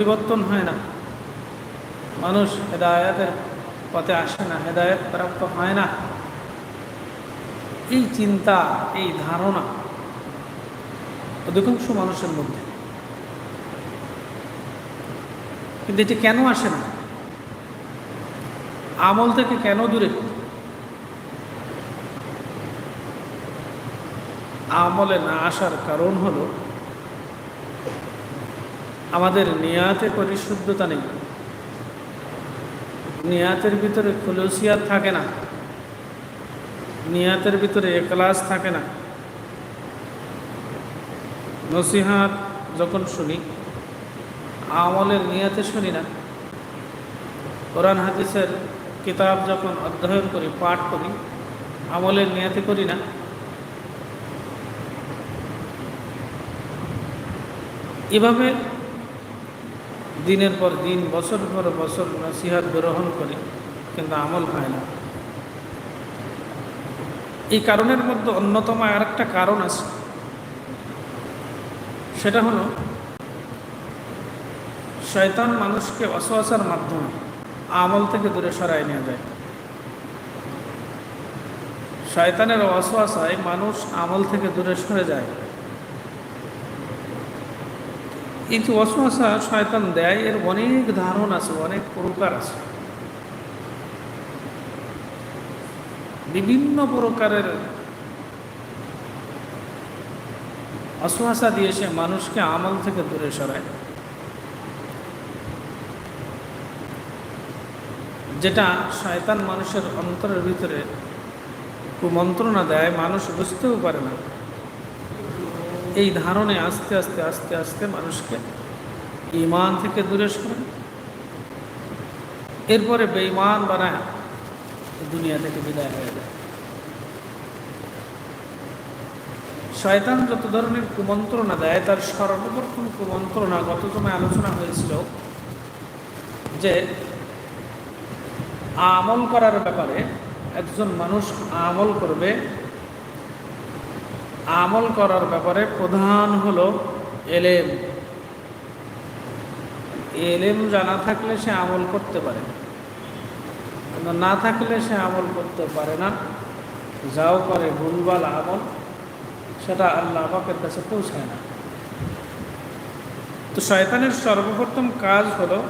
পরিবর্তন হয় না। মানুষ হেদায়তের পথে আসে না, হেদায়ত প্রাপ্ত হয় না। এই চিন্তা, এই ধারণা অধিকাংশ মানুষের মধ্যে। কিন্তু এটি কেন আসে না? আমল থেকে কেন দূরে? আমলে না আসার কারণ হলো আমাদের নিয়াতে পরিশুদ্ধতা নেই। নিয়াতের ভিতরে খুলসিয়াত থাকে না। নিয়াতের ভিতরে এক্লাস থাকে না। নসিহাত যখন শুনি, আমলের নিয়াতে শুনি না। কোরআন হাদিসের কিতাব যখন অধ্যয়ন করি, পাঠ করি, আমলের নিয়াতে করি না। এভাবে দিনের পর দিন, বছর পর বছর নসিহাত গ্রহণ করি, কিন্তু আমল হয় না। এই কারণের মধ্যে অন্যতম আরেকটা কারণ আছে। সেটা হলো, শয়তান মানুষকে অসহাসার মাধ্যমে আমল থেকে দূরে সরাই নেওয়া যায়। শয়তানের অসহাসায় মানুষ আমল থেকে দূরে সরে যায়। এই যে অসহাসা শয়তান দেয় এর অনেক ধারণ আছে, অনেক প্রকার আছে। বিভিন্ন প্রকারের অসহাসা দিয়ে সে মানুষকে আমল থেকে দূরে সরায়। যেটা শয়তান মানুষের অন্তরের ভিতরে কুমন্ত্রণা দেয়, মানুষ বুঝতেও পারে না। এই ধারণে আস্তে আস্তে আস্তে আস্তে মানুষকে ইমান থেকে দূরে সরে। এরপরে বেঈমান বানায় দুনিয়া থেকে বিদায় হয়ে যায়। শয়তান যত ধরনের কুমন্ত্রণা দেয়, তার সর্বপ্রথম কুমন্ত্রণা গত সময় আলোচনা হয়েছিল যে আমল করার ব্যাপারে একজন মানুষ আমল করবে আমল করার ব্যাপারে প্রধান হলো এলেম। এলেম জানা থাকলে সে আমল করতে পারে। না থাকলে সে আমল করতে পারে না। যাও করে ভুলভাল আমল, সেটা আল্লাহ পাকের কাছে পৌঁছায় না। তো শয়তানের সর্বপ্রথম কাজ হলো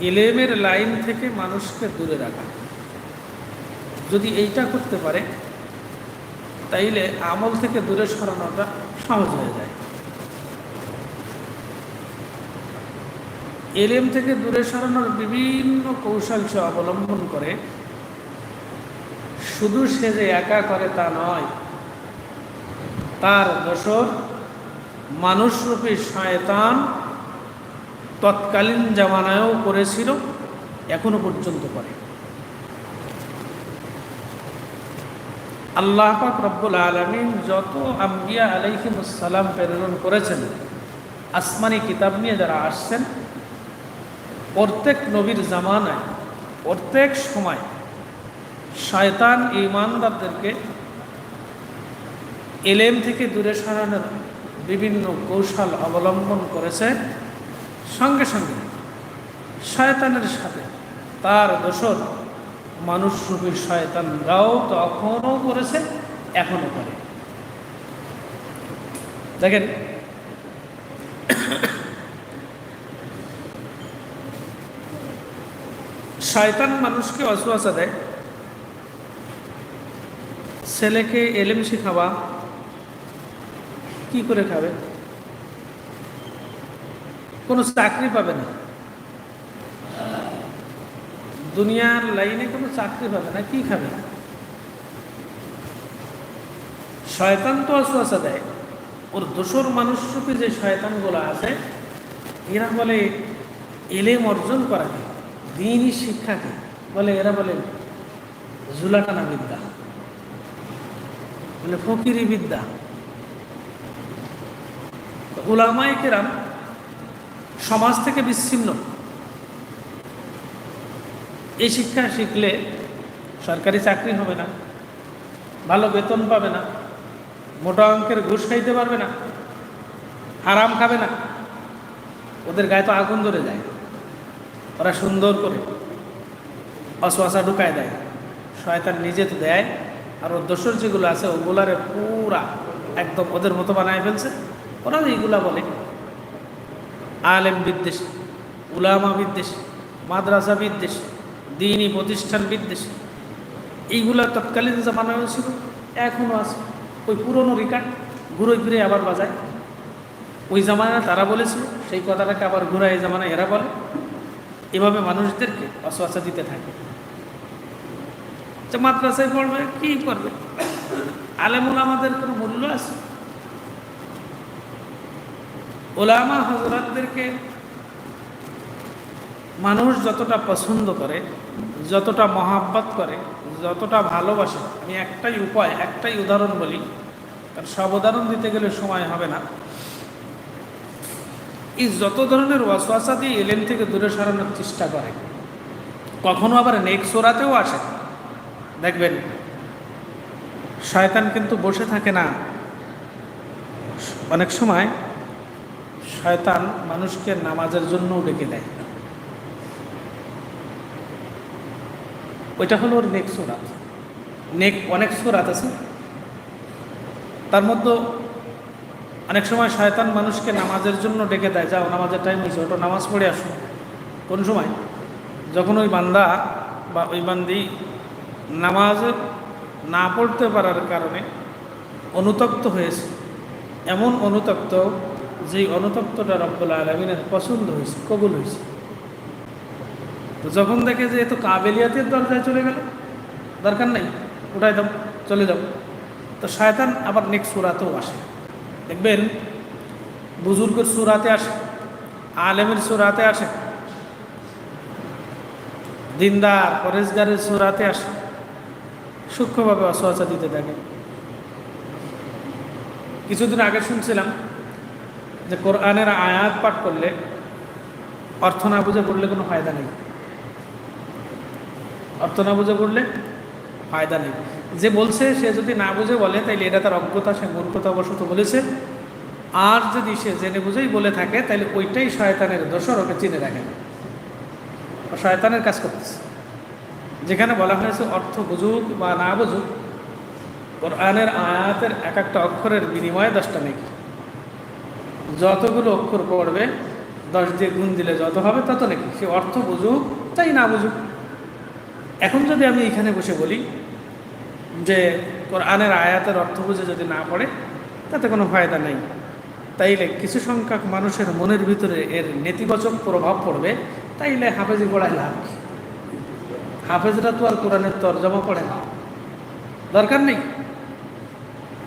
এলেমের লাইন থেকে মানুষকে দূরে রাখা। যদি এইটা করতে পারে তাইলে আমল থেকে দূরে সরানোটা সহজ হয়ে যায়। এলেম থেকে দূরে সরানোর বিভিন্ন কৌশল সে অবলম্বন করে। শুধু সে যে একা করে তা নয়, তার দোসর মানুষরূপী শয়তান তৎকালীন জামানায়ও করেছিল, এখনও পর্যন্ত করে। আল্লাহ পাক রব্বুল আলমিন যত আম্বিয়া আলাইহিমুসালাম প্রেরণ করেছেন, আসমানি কিতাব নিয়ে যারা আসছেন, প্রত্যেক নবীর জামানায়, প্রত্যেক সময় শয়তান ইমানদারদেরকে এলেম থেকে দূরে সরানোর বিভিন্ন কৌশল অবলম্বন করেছে। সঙ্গে সঙ্গে শয়তানের সাথে তার দোষর মানুষরূপী শয়তানরাও তখনও করেছে এখনও করে। দেখেন, শয়তান মানুষকে অসুয়াশা দেয়, ছেলেকে এলেম শিখাবা, কি করে খাবে? কোনো চাকরি পাবে না। দুনিয়ার লাইনে কোনো চাকরি পাবে না, কি খাবে? শয়তান তো অসুয়াশা দেয়, ওর দোসর মানুষরূপী যে শয়তানগুলো আছে, এরা বলে এলেম অর্জন করাকে দিনই শিক্ষাকে বলে, এরা বলে জুলাটানা বিদ্যা। বলে, ফকিরি বিদ্যা। ওলামাই কেরাম সমাজ থেকে বিচ্ছিন্ন। এই শিক্ষা শিখলে সরকারি চাকরি হবে না, ভালো বেতন পাবে না, মোটা অঙ্কের ঘুষ খাইতে পারবে না আরাম খাবে না, ওদের গায়ে তো আগুন ধরে যায়। ওরা সুন্দর করে অশোয়াশা ঢুকায় দেয়, শয়তান নিজে তো দেয়, আর ওর দোসর যেগুলো আছে ওগুলারে পুরা একদম ওদের মতো বানায় ফেলছে ওরা এইগুলা বলে। আলেম বিদ্বেষ, উলামা বিদ্বেষ, মাদ্রাসা বিদ্বেষ দিনী প্রতিষ্ঠান বিদ্বেষ। এইগুলা তৎকালীন জামানায় ছিল এখনও আছে। ওই পুরনো রিকার্ড ঘুরে ফিরে আবার বাজায়। ওই জামানায় তারা বলেছিল, সেই কথাটাকে আবার ঘুরে এই জামানায় এরা বলে। এভাবে মানুষদেরকে অসুয়াশা দিতে থাকে। যে মাদ্রাসায় পড়বে, কি করবে? আলেমুল আমাদের কোনো মূল্য আছে? ওলামা হজরতদেরকে মানুষ যতটা পছন্দ করে যতটা মহাব্বত করে, যতটা ভালোবাসে, আমি একটাই উপায়, একটাই উদাহরণ বলি, কারণ সব উদাহরণ দিতে গেলে সময় হবে না। এই যত ধরনের ওয়াসওয়াসা দিয়ে এলেন থেকে দূরে সরানোর চেষ্টা করে। কখনো আবার নেক সোরাতেও আসে। দেখবেন, শয়তান কিন্তু বসে থাকে না। অনেক সময় শয়তান মানুষকে নামাজের জন্যও ডেকে দেয়। ওইটা হলো ওর নেক সোরাত। নেক অনেক সোরাত আছে। তার মধ্যে অনেক সময় শয়তান মানুষকে নামাজের জন্য ডেকে দেয়, যাও, নামাজের টাইম হয়েছে ওটা নামাজ পড়ে আসো। কোন সময়? যখন ওই বান্দা বা ওই বান্দি নামাজ না পড়তে পারার কারণে অনুতপ্ত হয়েছে। এমন অনুতপ্ত যেই অনুতপ্তটা রব্বুল আলমিনের পছন্দ হয়েছে, কবুল হয়েছে। তো যখন দেখে যে এত কাবেলিয়াতের দরজায় চলে গেল, দরকার নেই, উঠাই দাও, চলে যাও। তো শয়তান আবার নেক্সট সুরাতেও আসে। দেখবেন, বুজুর্গের সুরাতে আসে, আলেমের সুরাতে আসে, দিনদার, পরেশগারের সুরাতে আসে, সূক্ষ্মভাবে অসহচা দিতে থাকে। কিছুদিন আগে শুনছিলাম যে কোরআনের আয়াত পাঠ করলে অর্থ না বুঝে পড়লে কোনো ফায়দা নেই। অর্থ না বুঝে পড়লে ফায়দা নেই। যে বলছে, সে যদি না বুঝে বলে, তাইলে এটা তার অজ্ঞতা, সে মূর্খতা অবশত বলেছে। আর যদি সে জেনে বুঝেই বলে থাকে তাহলে ওইটাই শয়তানের দোষর, ওকে চিনে রাখে। শয়তানের কাজ করতেছে। যেখানে বলা হয়েছে, অর্থ বুঝুক বা না বুঝুক, কোরআনের আয়াতের এক একটা অক্ষরের বিনিময়ে দশটা নেই যতগুলো অক্ষর পড়বে, দশ দিয়ে গুণ দিলে যত হবে, তত নাকি। সে অর্থ বুঝুক, তাই না বুঝুক। এখন যদি আমি এখানে বসে বলি যে কোরআনের আয়াতের অর্থ বুঝে যদি না পড়ে, তাতে কোনো ফায়দা নেই। তাইলে কিছু সংখ্যক মানুষের মনের ভিতরে এর নেতিবাচক প্রভাব পড়বে, তাইলে হাফেজি পড়ায় লাভ হাফেজরা তো আর কোরআনের তর্জমা পড়ে না। দরকার নেই।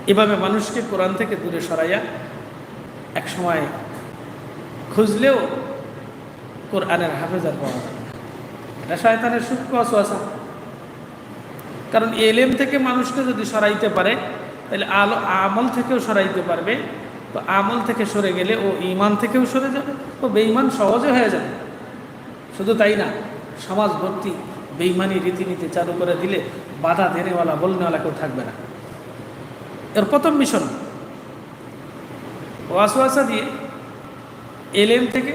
এভাবে মানুষকে কোরআন থেকে দূরে সরাইয়া এক সময় খুঁজলেও কোরআনের হাফেজার পাওয়া না। এটা শয়তানের সূক্ষ্ম অসুয়াশা কারণ এলেম থেকে মানুষকে যদি সরাইতে পারে, তাহলে আলো, আমল থেকেও সরাইতে পারবে। তো আমল থেকে সরে গেলে ও ইমান থেকেও সরে যাবে, ও বেঈমান সহজে হয়ে যাবে। শুধু তাই না, সমাজ ভর্তি বেইমানি রীতিনীতি চালু করে দিলে বাধা দেনেওয়ালা, বলনেওয়ালা কেউ থাকবে না। এর প্রথম মিশন। ওয়াসওয়াসা দিয়ে এলেম থেকে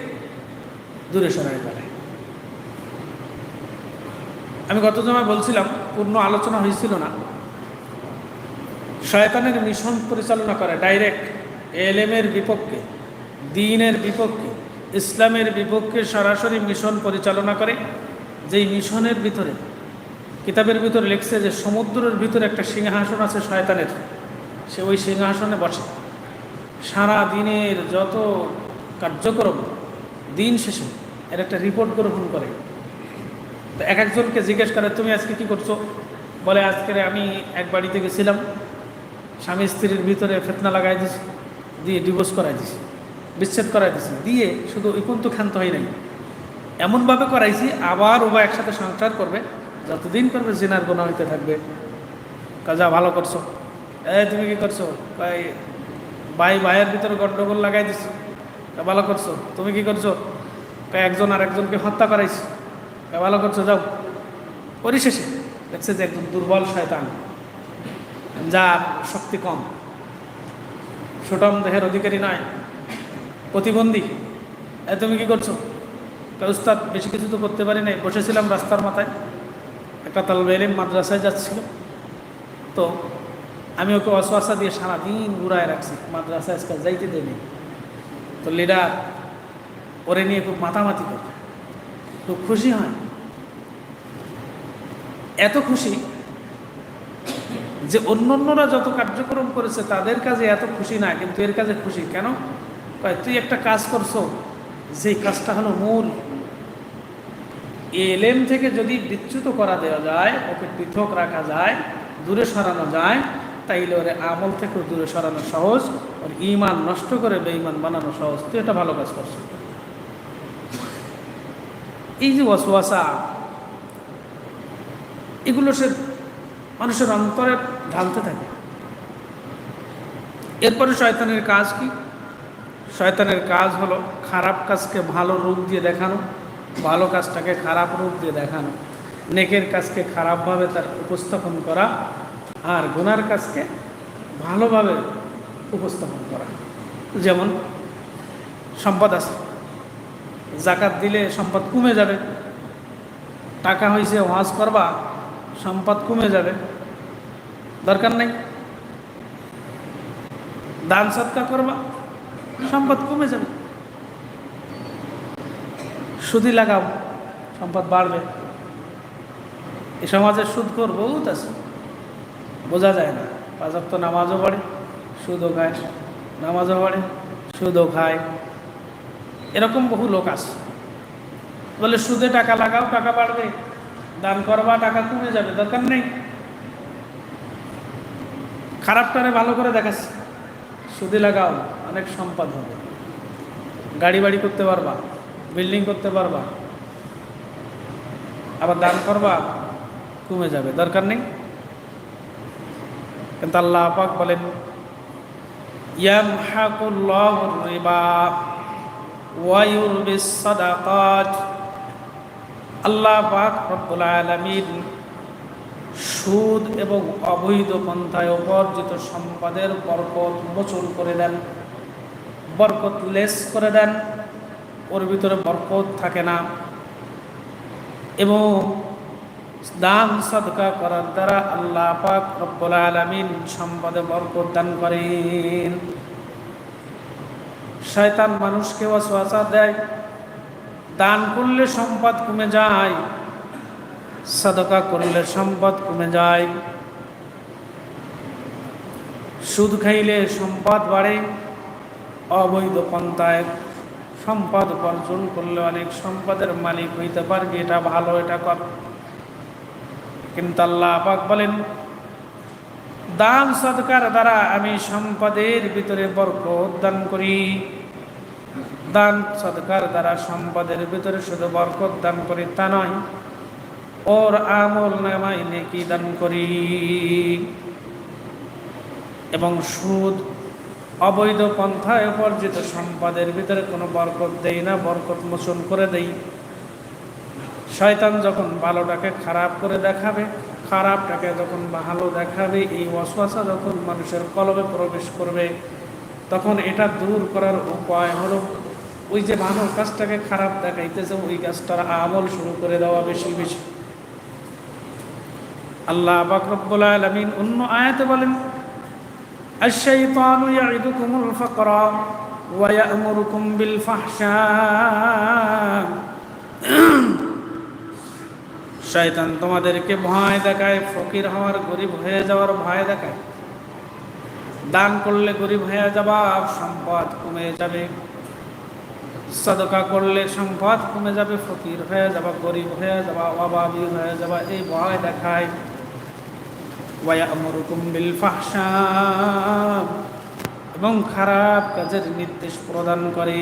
দূরে সরাই আমি গত সময় বলছিলাম, পূর্ণ আলোচনা হয়েছিল না। শয়তানের মিশন পরিচালনা করে ডাইরেক্ট এলেমের বিপক্ষে, দিনের বিপক্ষে, ইসলামের বিপক্ষে সরাসরি মিশন পরিচালনা করে। যেই মিশনের ভিতরে, কিতাবের ভিতরে লিখছে যে সমুদ্রের ভিতরে একটা সিংহাসন আছে শয়তানের, সে ওই সিংহাসনে বসে। সারা দিনের যত কার্যক্রম দিন শেষে, এর একটা রিপোর্ট গ্রহণ করে। এক একজনকে জিজ্ঞেস করে, তুমি আজকে কি করছ? বলে, আজকে আমি এক বাড়িতে গেছিলাম। স্বামী স্ত্রীর ভিতরে ফেতনা লাগাই দিছি, দিয়ে ডিভোর্স করাই দিছি, বিচ্ছেদ করাই দিছি। দিয়ে শুধু কিন্তু ক্ষান্ত হয় নাই। এমনভাবে করাইছি, আবার উভয় একসাথে সংসার করবে। যতদিন করবে, জিনার গোনা হইতে থাকবে। কাজা ভালো করছ? এ, তুমি কি করছ? ভাই ভাই, ভাইয়ের ভিতরে গন্ডগোল লাগাই তা ভালো করছ? তুমি কি করছ? একজন আর একজনকে হত্যা করাইছি। তা ভালো করছ, যাও। পরিশেষে দেখছে যে একদম দুর্বল শয়তান। যার শক্তি কম। সুটম দেহের অধিকারী নয়। প্রতিবন্ধী। এ তুমি কি করছ? উস্তাদ, বেশি কিছু তো করতে পারি নাই। বসেছিলাম রাস্তার মাথায়। একটা তালবে এলিম মাদ্রাসায় যাচ্ছিল। তো আমি ওকে অশ্বাসা দিয়ে সারাদিন ঘুরায় রাখছি। মাদ্রাসায় আজকাল যাইতে দেয়নি। তো লিডার, ওরে নিয়ে খুব মাতামাতি করে খুব খুশি হয়। এত খুশি যে অন্যান্যরা যত কার্যক্রম করেছে তাদের কাজে এত খুশি না, কিন্তু এর কাজে খুশি কেন? তুই একটা কাজ করছ যে কাজটা হলো মূল। এলেম থেকে যদি বিচ্যুত করা দেওয়া যায়, ওকে পৃথক রাখা যায়, দূরে সরানো যায়, তাইলে ওরে আমল থেকেও দূরে সরানো সহজ, ওর ইমান নষ্ট করে বেঈমান বানানো সহজ। তুই এটা ভালো কাজ করছ। এই যে ওয়াসওয়াসা এগুলো সে মানুষের অন্তরে ঢালতে থাকে। এরপরে শয়তানের কাজ কি? শয়তানের কাজ হলো খারাপ কাজকে ভালো রূপ দিয়ে দেখানো, ভালো কাজটাকে খারাপ রূপ দিয়ে দেখানো, নেকের কাজকে খারাপভাবে তার উপস্থাপন করা আর গুনার কাজকে ভালোভাবে উপস্থাপন করা। যেমন সম্পদ আছে, জাকাত দিলে সম্পদ কমে যাবে, টাকা হয়েছে ওয়াজ করবা সম্পদ কমে যাবে। দরকার নেই। দান সৎকা করবা, সম্পদ কমে যাবে। সুদি লাগাও, সম্পদ বাড়বে। এ সমাজে সুদ কর, বহুত আছে। বোঝা যায় না। পাঁচক তো নামাজও পড়ে, সুদও খায়। নামাজও পড়ে, সুদও খায়। এরকম বহু লোক আছে। বলে সুদে টাকা লাগাও, টাকা বাড়বে। দান করবা, টাকা কমে যাবে, দরকার নেই। খারাপটারে ভালো করে দেখাচ্ছে। সুদে লাগাও, অনেক সম্পদ হবে। গাড়ি বাড়ি করতে পারবা, বিল্ডিং করতে পারবা। আবার দান করবা, কমে যাবে, দরকার নেই। কিন্তু আল্লাহ পাক বলেন ইয়ামহাকুল্লাহু রিবা ওয়া ইউরবিস সাদাকাত। আল্লাহ পাক রব্বুল আলামিন সুদ এবং অবৈধ পন্থায় উপার্জিত সম্পদের বরকত মোচন করে দেন, বরকত লেস করে দেন, ওর ভিতরে বরকত থাকে না এবং দান সদকা করার দ্বারা আল্লাহ পাক রব্বুল আলামিন সম্পদে বরকত দান করেন। শয়তান মানুষকে ওয়াসওয়াসা দেয় দান করলে সম্পদ কমে যায়, সদকা করলে সম্পদ কমে যায়। সুদ খাইলে সম্পদ বাড়ে, অবৈধ পন্থায় সম্পদ উপার্জন করলে অনেক সম্পদের মালিক হইতে পারবে, এটা ভালো, এটা কর। কিন্তু আল্লাহ পাক বলেন, দান সদকার দ্বারা আমি সম্পদের ভিতরে বরকত দান করি। দান সদকার দ্বারা সম্পদের ভিতরে শুধু বরকত দান করি তা নয়, ওর আমল নামাই নেকি দান করি। এবং সুদ, অবৈধ পন্থায় উপার্জিত সম্পদের ভিতরে কোনো বরকত দেই না, বরকত মোচন করে দেই। শয়তান যখন ভালোটাকে খারাপ করে দেখাবে, খারাপটাকে যখন ভালো দেখাবে, এই অশ্বাসা যখন মানুষের কলবে প্রবেশ করবে, তখন এটা দূর করার উপায় হলো ওই যে ভালো কাজটাকে খারাপ দেখাইতেছে ওই কাজটার আমল শুরু করে দেওয়া বেশি বেশি আল্লাহ বাকরবুল আলমিন অন্য আয়াতে বলেন الشيطان يعدكم الفقر ويأمركم بالفحشاء শয়তান তোমাদেরকে ভয় দেখায় ফকির হওয়ার গরিব হয়ে যাওয়ার ভয় দেখায় দান করলে গরিব হয়ে যাবা সম্পদ কমে যাবে সদকা করলে সম্পদ কমে যাবে, ফকির হয়ে যাবা, গরিব হয়ে যাবা অভাবী হয়ে যাবা, এই ভয় দেখায়। এবং খারাপ কাজের নির্দেশ প্রদান করে।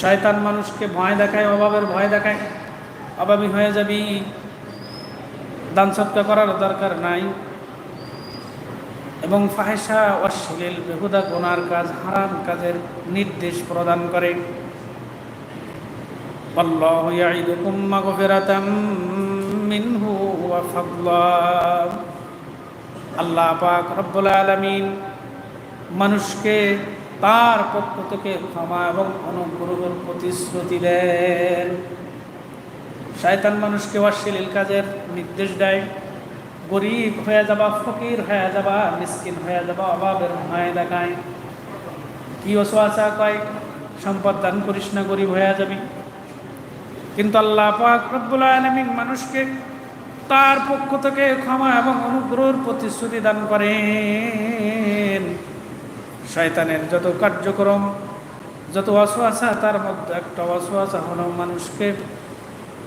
শয়তান মানুষকে ভয় দেখায়, অভাবের ভয় দেখায়, অভাবী হয়ে যাবি। দান সৎকা করার দরকার নাই। এবং ফাহেসা অশ্লীল বেহুদা গোনার কাজ হারাম কাজের নির্দেশ প্রদান করে। আল্লাহ পাক রব্বুল আলামিন মানুষকে তার পক্ষ থেকে ক্ষমা এবং অনুগ্রহের প্রতিশ্রুতি দেন। শয়তান মানুষকে অশ্লীল কাজের নির্দেশ দেয়। গরিব হয়ে যাবা, ফকির হয়ে যাবা, মিসকিন হয়ে যাবা, অভাবের ভয় দেখায়। কি ওসোয়াশা কয়, সম্পদ দান করিস না, গরিব হয়ে যাবি। কিন্তু আল্লাহ পাক মানুষকে তার পক্ষ থেকে ক্ষমা এবং অনুগ্রহের প্রতিশ্রুতি দান করেন। শয়তানের যত কার্যক্রম, যত অসোয়াশা তার মধ্যে একটা অসোয়াশা হলো মানুষকে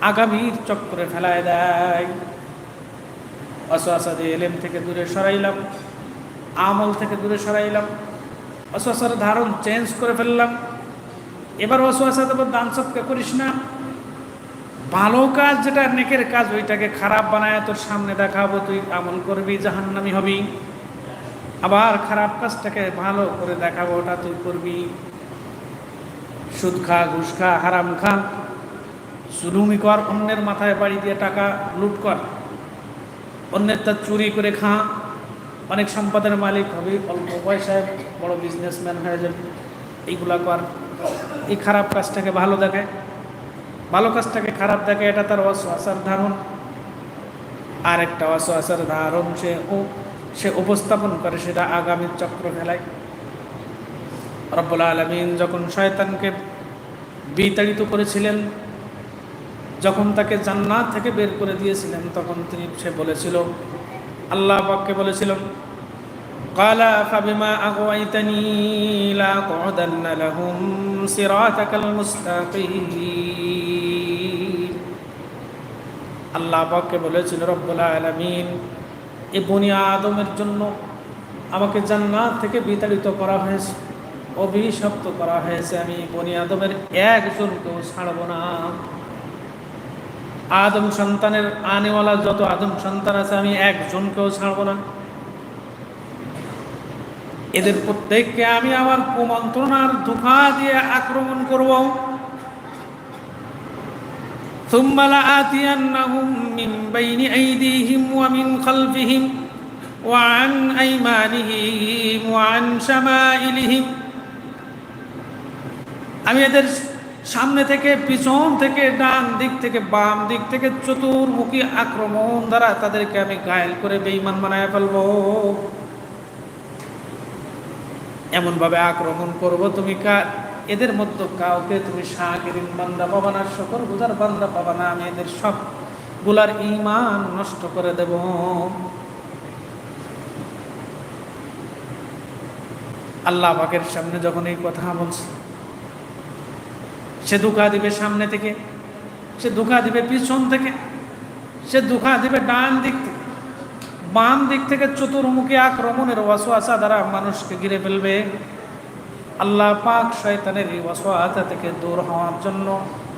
আগামীর চক্রে ফেলায় দেয়। অসোয়াশা এলেম থেকে দূরে সরাইলাম, আমল থেকে দূরে সরাইলাম অসোয়াশার ধারণ চেঞ্জ করে ফেললাম। এবার অসোয়াশা দেবো দান সৎকা করিস না। ভালো কাজ যেটা, নেকের কাজ, ওইটাকে খারাপ বানায় তোর সামনে দেখাবো, তুই আমল করবি, জাহান্নামি হবি। আবার খারাপ কাজটাকে ভালো করে দেখাবো, ওটা তুই করবি। সুদ খা, ঘুষ খা, হারাম খা জুলুমি কর, অন্যের মাথায় বাড়ি দিয়ে টাকা লুট কর। অন্যের তার চুরি করে খা। অনেক সম্পদের মালিক হবি, অল্প পয়সায় বড় বিজনেসম্যান হয়ে যাবে। এইগুলা কর। এই খারাপ কাজটাকে ভালো দেখায় ভালো কাজটাকে খারাপ দেখে, এটা তার অসহাসার ধারণ। আর একটা অসহাসার ধারণ সে ও, সে উপস্থাপন করে, সেটা আগামী চক্র ফেলায়। রব্বুল আলমিন যখন শয়তানকে বিতাড়িত করেছিলেন যখন তাকে জান্নাত থেকে বের করে দিয়েছিলেন, তখন তিনি সে বলেছিল, আল্লাহ পাককে বলেছিল, কালা ফাবিমা আগওয়াইতানি লা কুদান্না লাহুম সিরাতাকাল মুস্তাকিম। আল্লাহ পাককে বলেছিল, রব্বুল আলামিন, এ বনি আদমের জন্য আমাকে জান্নাত থেকে বিতাড়িত করা হয়েছে, অভিশপ্ত করা হয়েছে। আমি বনি আদমের একজনকেও ছাড়ব না। আদম সন্তানের আনেওয়ালা যত আদম সন্তান আছে আমি একজনকেও ছাড়ব না এদের প্রত্যেককে আমি আমার কুমন্ত্রণার ধোঁকা দিয়ে আক্রমণ করব ثم لآتينهم من بين أيديهم ومن خلفهم وعن أيمانهم وعن شمائلهم আমি এদের সামনে থেকে পিছন থেকে ডান দিক থেকে বাম দিক থেকে চতুর্মুখী আক্রমণ দ্বারা তাদেরকে আমি ঘায়ল করে বেইমান বানায় ফেলব। এমনভাবে আক্রমণ করব তুমি কা এদের মধ্যে কাউকে তুমি শাকিরিন বান্দা পাবা না, শকর গুজার বান্দা পাবা না, আমি এদের সবগুলার ইমান নষ্ট করে দেব। আল্লাহ পাকের সামনে যখন এই কথা বলছে সে দুঃখা দিবে সামনে থেকে সে দুঃখা দিবে পিছন থেকে সে দুঃখা দিবে ডান দিক থেকে বাম দিক থেকে চতুর্মুখী আক্রমণের ওয়াসওয়াসা দ্বারা মানুষকে ঘিরে ফেলবে আল্লাহ পাক শয়তানের এই ওয়াসওয়াসা থেকে দূর হওয়ার জন্য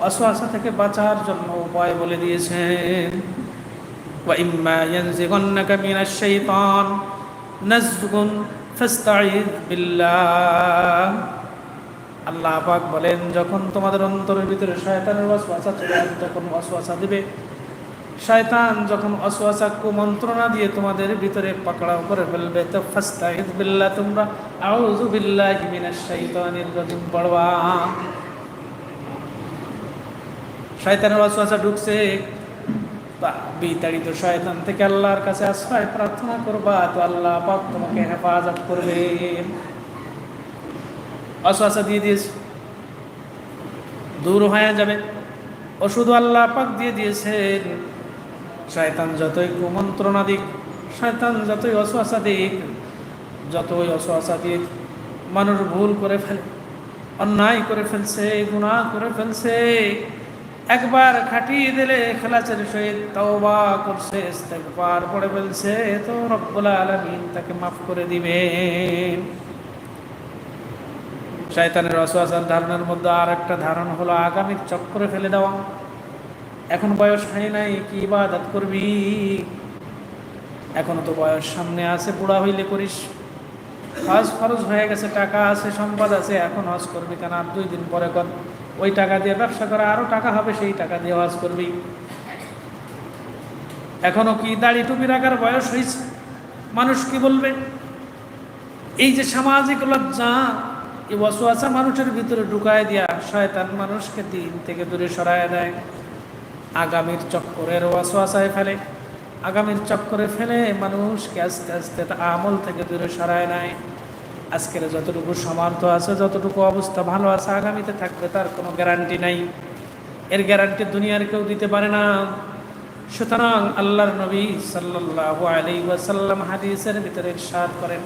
ওয়াসওয়াসা থেকে বাঁচার জন্য উপায় বলে দিয়েছেন وإما ينزغنك من الشيطان نزغ فاستعذ بالله আল্লাহ পাক বলেন, যখন তোমাদের অন্তরের ভিতরে শয়তানের ওয়াসওয়াসা চলে আসবে, তখন ওয়াসওয়াসা দিবে। শয়তান যখন অসওয়াসা কুমন্ত্রণা দিয়ে তোমাদের ভিতরে পাকড়াও করে ফেলবে, তো ফাস্তাইদ বিল্লাহ, তোমরা আউযু বিল্লাহি মিনাশ শাইতানির রাজিম, পড়বা। শয়তানের ওয়াসওয়াসা ঢুকছে বিতাড়িত শয়তান থেকে আল্লাহর কাছে আশ্রয় প্রার্থনা করবা, তো আল্লাহ পাক তোমাকে হেফাজত করবে। অসওয়াসা দিয়ে দিয়েছে। দূর হয়ে যাবে। ওষুধ আল্লাহ পাক দিয়ে দিয়েছেন। শয়তান যতই কুমন্ত্রণা দিক, শয়তান যতই অসুয়াশা দিক, যতই অসুয়াশা দিক, মানুষ ভুল করে ফেলে, অন্যায় করে ফেলছে গুণা করে ফেলছে। একবার খাটিয়ে দিলে খেলাচের সহিত তওবা করছে, ইস্তেগফার পড়ে ফেলছে। তো রব্বুল আলামিন তাকে মাফ করে দিবেন। শয়তানের অসুয়াশার ধারণার মধ্যে আর একটা ধারণা হলো আগামীর চক্করে ফেলে দেওয়া। এখন বয়স হয় নাই, কি ইবাদত করবি? এখনও তো বয়স সামনে আছে, বুড়া হইলে করিস। হজ খরচ হয়ে গেছে, টাকা আছে, সম্পদ আছে, এখন হজ করবি কেন? আর দুই দিন পরে কর। ওই টাকা দিয়ে ব্যবসা করে আরও টাকা হবে, সেই টাকা দিয়ে হজ করবি। এখনও কি দাড়ি টুপি রাখার বয়স হয়েছে মানুষ কি বলবে? এই যে সামাজিক লজ্জা এই ওয়াসওয়াসা মানুষের ভিতরে ঢুকায় দিয়া শয়তান মানুষকে দিন থেকে দূরে সরায় দেয়। আগামীর চক্করের ওয়াসওয়াসায় ফেলে। আগামীর চক্করে ফেলে মানুষকে আস্তে আস্তে আমল থেকে দূরে সরায় নেয়। আজকের যতটুকু সামর্থ্য আছে, যতটুকু অবস্থা ভালো আছে, আগামীতে থাকবে তার কোনো গ্যারান্টি নাই। এর গ্যারান্টি দুনিয়ার কেউ দিতে পারে না। সুতরাং আল্লাহর নবী সাল্লাল্লাহু আলাইহি ওয়াসাল্লাম হাদিসের ভিতরে ইরশাদ করেন।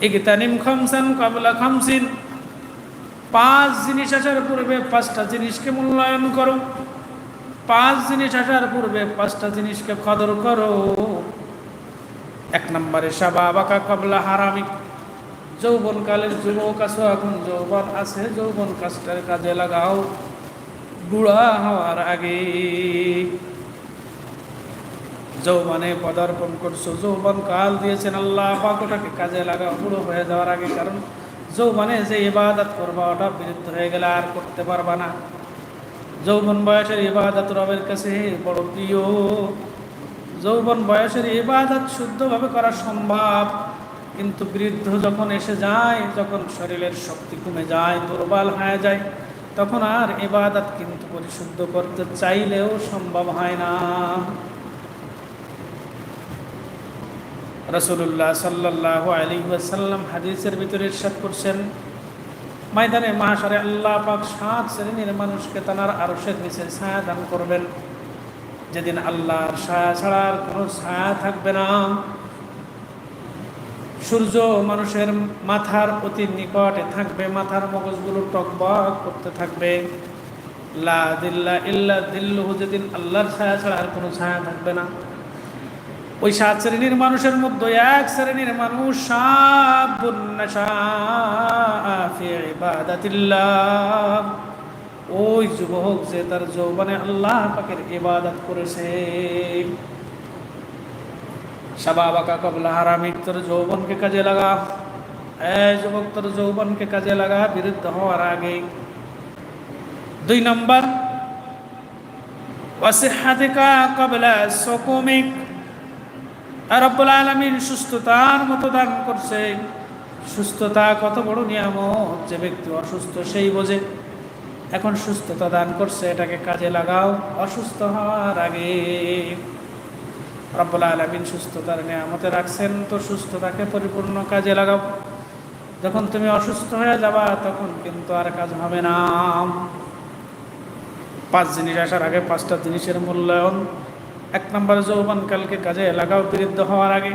ইগতানিম খামসান কাবলা খামসিন। পাঁচ জিনিস আসার পূর্বে পাঁচটা জিনিসকে মূল্যায়ন করো। পাঁচ জিনিস আসার পূর্বে পাঁচটা জিনিসকে কদর করো। এক নম্বরে সাবা বাকা কবলা হারামিক যৌবনকালের যুবক আছো, এখন যৌবন আছে, যৌবন কাজটার কাজে লাগাও। বুড়া হওয়ার আগে। যৌবনে পদার্পণ করছ। যৌবন কাল দিয়েছেন আল্লাহ, পাক ওটাকে কাজে লাগা বুড়ো হয়ে যাওয়ার আগে কারণ যৌবনে যে ইবাদত করবা, ওটা বিরুদ্ধ হয়ে গেলে আর করতে পারবা না। যৌবন বয়সের ইবাদত রবের কাছে বড় প্রিয়। যৌবন বয়সের ইবাদত শুদ্ধভাবে করা সম্ভব। কিন্তু বৃদ্ধ যখন এসে যায়, যখন শরীরের শক্তি কমে যায়, দুর্বল হয়ে যায়, তখন আর ইবাদত কিন্তু পরিশুদ্ধ করতে চাইলেও সম্ভব হয় না। রসুল্লাহ সাল্লাহ আলী ওয়াসাল্লাম হাদিসের ভিতরে ইরশাদ করছেন, ময়দানে মহাসারে আল্লাহ পাক সাত শ্রেণির মানুষকে তানার আরশের নিচে ছায়া দান করবেন। যেদিন আল্লাহর ছায়া ছাড়া আর কোনো ছায়া থাকবে না। সূর্য মানুষের মাথার অতি নিকটে থাকবে, মাথার মগজগুলো টকবক করতে থাকবে। লা দিল্লা ইল্লা দিল্লুহু, যেদিন আল্লাহর ছায়া ছাড়া আর কোনো ছায়া থাকবে না। ওই সাত শ্রেণির মানুষের মধ্যে এক শ্রেণির মানুষ ওই যুবক যে তার যৌবনে আল্লাহ পাকের ইবাদত করেছে। শাবাবাকা কবলা হারামি তোর যৌবনকে কাজে লাগা। এই যুবক, তোর যৌবনকে কাজে লাগা, বিরুদ্ধ হওয়ার আগে। দুই নম্বর, ওয়াসিহাতিকা কবলা সুকুমিক। রব্বুল আলমিন সুস্থতার মতো দান করছে সুস্থতা কত বড় নিয়ামত, যে ব্যক্তি অসুস্থ সেই বোঝে। এখন সুস্থতা দান করছে, এটাকে কাজে লাগাও, অসুস্থ হওয়ার আগে। রব্বুল আলমিন সুস্থতার নিয়ামতে রাখছেন, তো সুস্থতাকে পরিপূর্ণ কাজে লাগাও। যখন তুমি অসুস্থ হয়ে যাবা, তখন কিন্তু আর কাজ হবে না। পাঁচ জিনিস আসার আগে পাঁচটা জিনিসের মূল্যায়ন এক নম্বরে যৌবনকালকে কাজে লাগাও বৃদ্ধ হওয়ার আগে।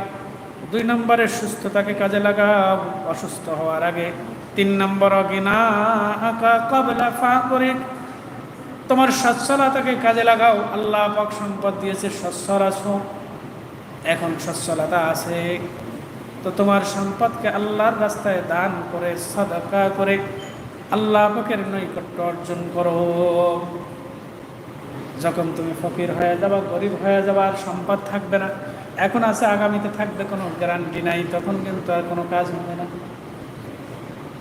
দুই নম্বরে সুস্থতাকে কাজে লাগাও, অসুস্থ হওয়ার আগে। তিন নম্বর অগিনা করে তোমার সচ্ছলতাকে কাজে লাগাও, আল্লাহ পাক সম্পদ দিয়েছে সচ্ছল আছো। এখন সচ্ছলতা আছে। তো তোমার সম্পদকে আল্লাহর রাস্তায় দান করে, সদকা করে, আল্লাহ পাকের নৈকট্য অর্জন করো। যখন তুমি ফকির হয়ে যাবা, গরিব হয়ে যাবা, আর সম্পদ থাকবে না, এখন আছে, আগামীতে থাকবে, কোনো গ্যারান্টি নাই, তখন কিন্তু আর কোনো কাজ হবে না।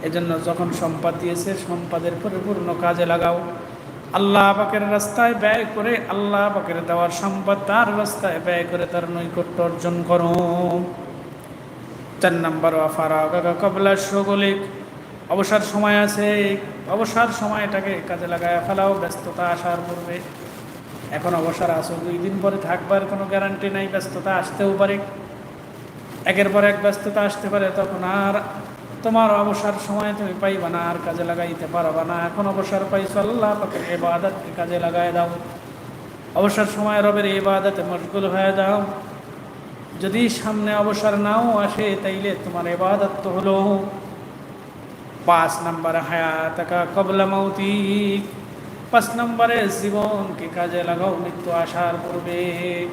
এজন্য যখন সম্পদ দিয়েছে, সম্পদের পরিপূর্ণ কাজে লাগাও। আল্লাহ পাকের রাস্তায় ব্যয় করে, আল্লাহ পাকের দেওয়ার সম্পদ তার রাস্তায় ব্যয় করে, তার নৈকট্য অর্জন করো। চার নম্বর আফারা কবলা সগলিক অবসর সময় আছে, অবসর সময়টাকে কাজে লাগায় ফেলাও, ব্যস্ততা আসার পূর্বে। এখন অবসর আসো দুই দিন পরে থাকবার কোনো গ্যারান্টি নাই, ব্যস্ততা আসতেও পারে। একের পর এক ব্যস্ততা আসতে পারে, তখন আর তোমার অবসর সময় তুমি পাইবা না, আর কাজে লাগাইতে পারবা না। এখন অবসর পাইছো আল্লাহ পাকের এবাদতকে কাজে লাগাই দাও। অবসর সময় রবের এবাদতে মশগুল হয়ে দাও যদি সামনে অবসর নাও আসে, তাইলে তোমার এবাদত তো হলো। পাঁচ নম্বর হায়াতাকা কবলা মৌতিক পাঁচ নম্বরে জীবনকে কাজে লাগাও, মৃত্যু আসার পূর্বে।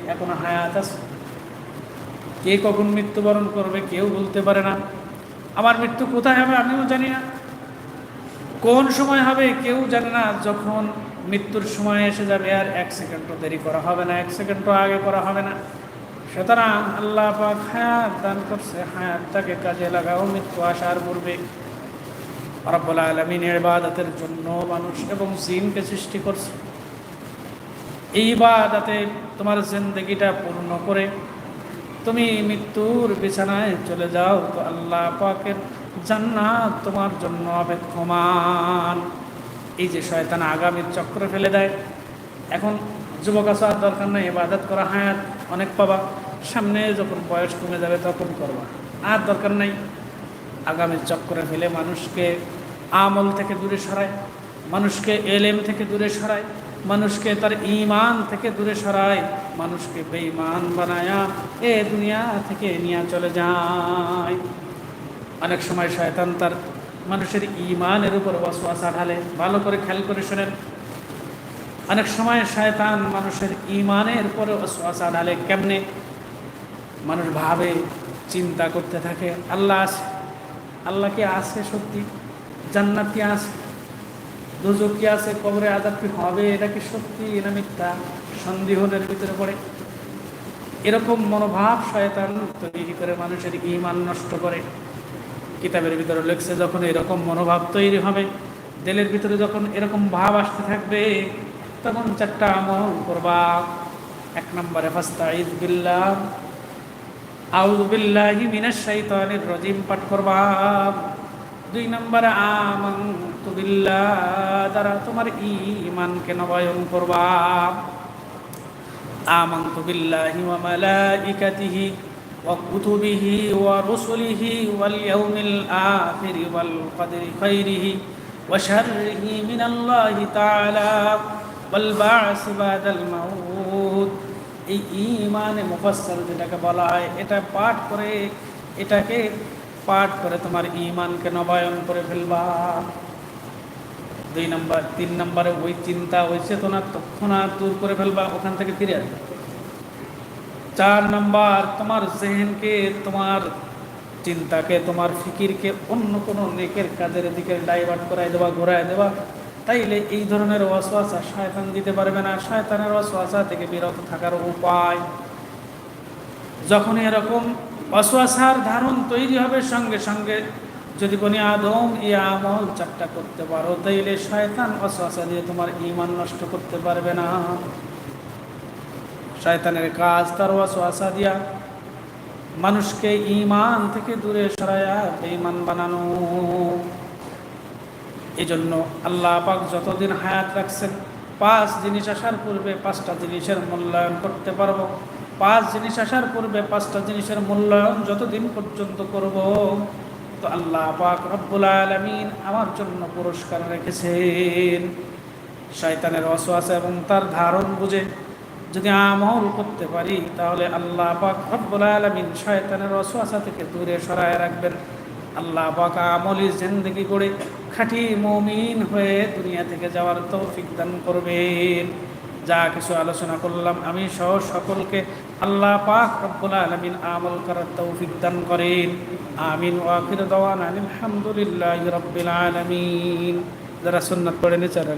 এখন হায়াত আছে। কে কখন মৃত্যুবরণ করবে কেউ বলতে পারে না। আমার মৃত্যু কোথায় হবে আমিও জানি না। কোন সময় হবে কেউ জানে না। যখন মৃত্যুর সময় এসে যাবে আর এক সেকেন্ডও দেরি করা হবে না, এক সেকেন্ডও আগে করা হবে না। সুতরাং আল্লাহ পাক হায়াত দান করছে। হায়াতটাকে কাজে লাগাও, মৃত্যু আসার পূর্বে। রব্বুল আলমিনের ইবাদতের জন্য মানুষ এবং জিনকে সৃষ্টি করছে। এই ইবাদতে তোমার জিন্দগিটা পূর্ণ করে তুমি মৃত্যুর বিছানায় চলে যাও, তো আল্লাহ পাকের জান্নাত তোমার জন্য অপেক্ষমান। এই যে শয়তান আগামীর চক্র ফেলে দেয়। এখন যুবক আসার দরকার নেই, ইবাদত করা, হায়াত অনেক পাবা। সামনে যখন বয়স কমে যাবে তখন করবা। আর দরকার নাই, আগামীর চক্রে ফেলে মানুষকে আমল থেকে দূরে সরায়, মানুষকে এলেম থেকে দূরে সরায়, মানুষকে তার ইমান থেকে দূরে সরায়, মানুষকে বেঈমান বানায়া এ দুনিয়া থেকে নিয়ে চলে যায়। অনেক সময় শয়তান তার মানুষের ইমানের উপর ওয়াসওয়াসা ঢালে, ভালো করে খেয়াল করে শোনেন। অনেক সময় শয়তান মানুষের ইমানের উপরে ওয়াসওয়াসা ঢালে কেমনে? মানুষ ভাবে, চিন্তা করতে থাকে, আল্লাহ আছে আল্লাহ কি আছে সত্যি। জান্নাত আছে দুজক আছে, কবরে আজাব কি হবে, এটা কি সত্যি না মিথ্যা? সন্দেহদের ভিতরে পড়ে। এরকম মনোভাব শয়তান তৈরি করে মানুষের ইমান নষ্ট করে। কিতাবের ভিতরে লেখছে, যখন এরকম মনোভাব তৈরি হবে, দিলের ভিতরে যখন এরকম ভাব আসতে থাকবে, তখন চারটা আমল করবা। এক নম্বরে ফাস্তাইজ বিল্লাহ, আউযু বিল্লাহি মিনাশ শাইতানির রাজিম, পাঠ করবা। দুই নম্বরে বিল্লাহ দ্বারা তোমার ঈমানকে নবায়ন করবা। আমানতু বিল্লাহি ওয়া মালাইকাতিহি ওয়া কুতুবিহি ওয়া রুসুলিহি ওয়াল ইয়াউমিল আখির ওয়াল কদরি খাইরিহি ওয়া এই ইমানে মুফাসসাল যেটাকে বলা হয়, এটা পাঠ করে এটাকে পাঠ করে তোমার ইমানকে নবায়ন করে ফেলবা। দুই নম্বর, তিন নম্বরে ওই চিন্তা, ওই চেতনা তৎক্ষণাৎ দূর করে ফেলবা, ওখান থেকে ফিরে আসবে। চার নম্বর, তোমার জেহেনকে, তোমার চিন্তাকে, তোমার ফিকিরকে অন্য কোনো নেকের কাজের দিকে ডাইভার্ট করাই দেওয়া ঘোরায় দেওয়া তাইলে এই ধরনের অশ্বাসা শয়তান দিতে পারবে না। শয়তানের অশ্বাসা থেকে বিরত থাকার উপায়। যখন এরকম অশ্বাসার ধারণ তৈরি হবে সঙ্গে সঙ্গে। যদি বনি আদম ই আমল চারটা করতে পারো, তাইলে শয়তান অশ্বাসা দিয়ে তোমার ইমান নষ্ট করতে পারবে না। শয়তানের কাজ তার ওয়াসওয়াসা দিয়া মানুষকে ইমান থেকে দূরে সরায়া বেঈমান বানানো। এই জন্য আল্লাহ পাক যতদিন হায়াত রাখছেন, পাঁচ জিনিস আসার পূর্বে পাঁচটা জিনিসের মূল্যায়ন করতে পারব। পাঁচ জিনিস আসার পূর্বে পাঁচটা জিনিসের মূল্যায়ন যতদিন পর্যন্ত করব, তো আল্লাহ পাক রব্বুল আলমিন আমার জন্য পুরস্কার রেখেছেন। শয়তানের অসোয়াসা এবং তার ধারণ বুঝে যদি আমল করতে পারি, তাহলে আল্লাহ পাক রব্বুল আলমিন শয়তানের অসোয়াসা থেকে দূরে সরায় রাখবেন। আল্লাহ পাক আমলি জিন্দগি করে খাঁটি মমিন হয়ে দুনিয়া থেকে যাওয়ার তৌফিক দান করবেন। যা কিছু আলোচনা করলাম, আমি সহ সকলকে আল্লাহ পাক রব্বুল আলমিন আমল করার তৌফিক দান করেন। আমিন। ওয়াকির দওয়ান আলহামদুলিল্লাহ রব্বিল আলমিন। যারা সুন্নাত পড়েনি চারা